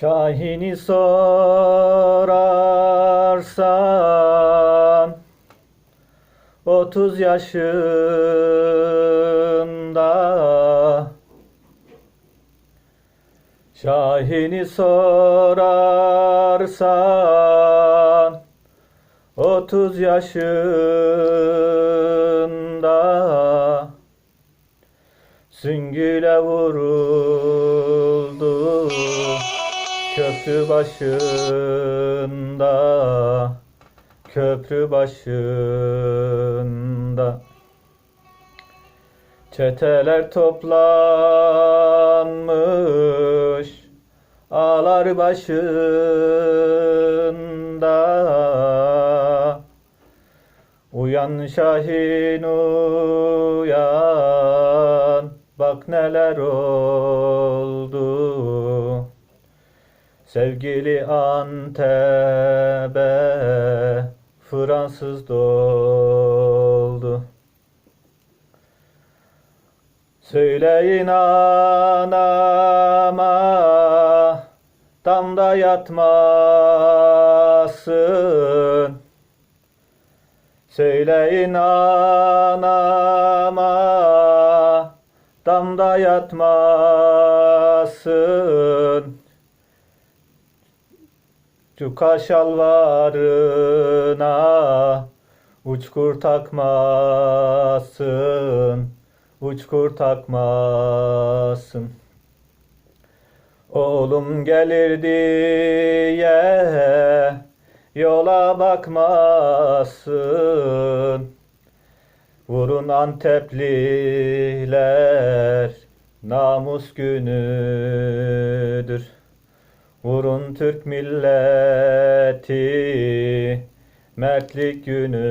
Şahini sorarsan Otuz yaşında. Şahini sorarsan Otuz yaşında. Süngüle vuruldu Köprü başında Köprü başında. Çeteler toplanmış Ağlar başında. Uyan Şahin uyan. Bak neler oldu Sevgili Antep'e Fransız doldu. Söyleyin anama Damda yatmasın. Söyleyin anama Damda yatmasın Cuka şalvarına Uçkur takmasın Uçkur takmasın. Oğlum gelir diye Yola bakmasın. Vurun Antepliler Namus günüdür Vurun Türk milleti Mertlik günüdür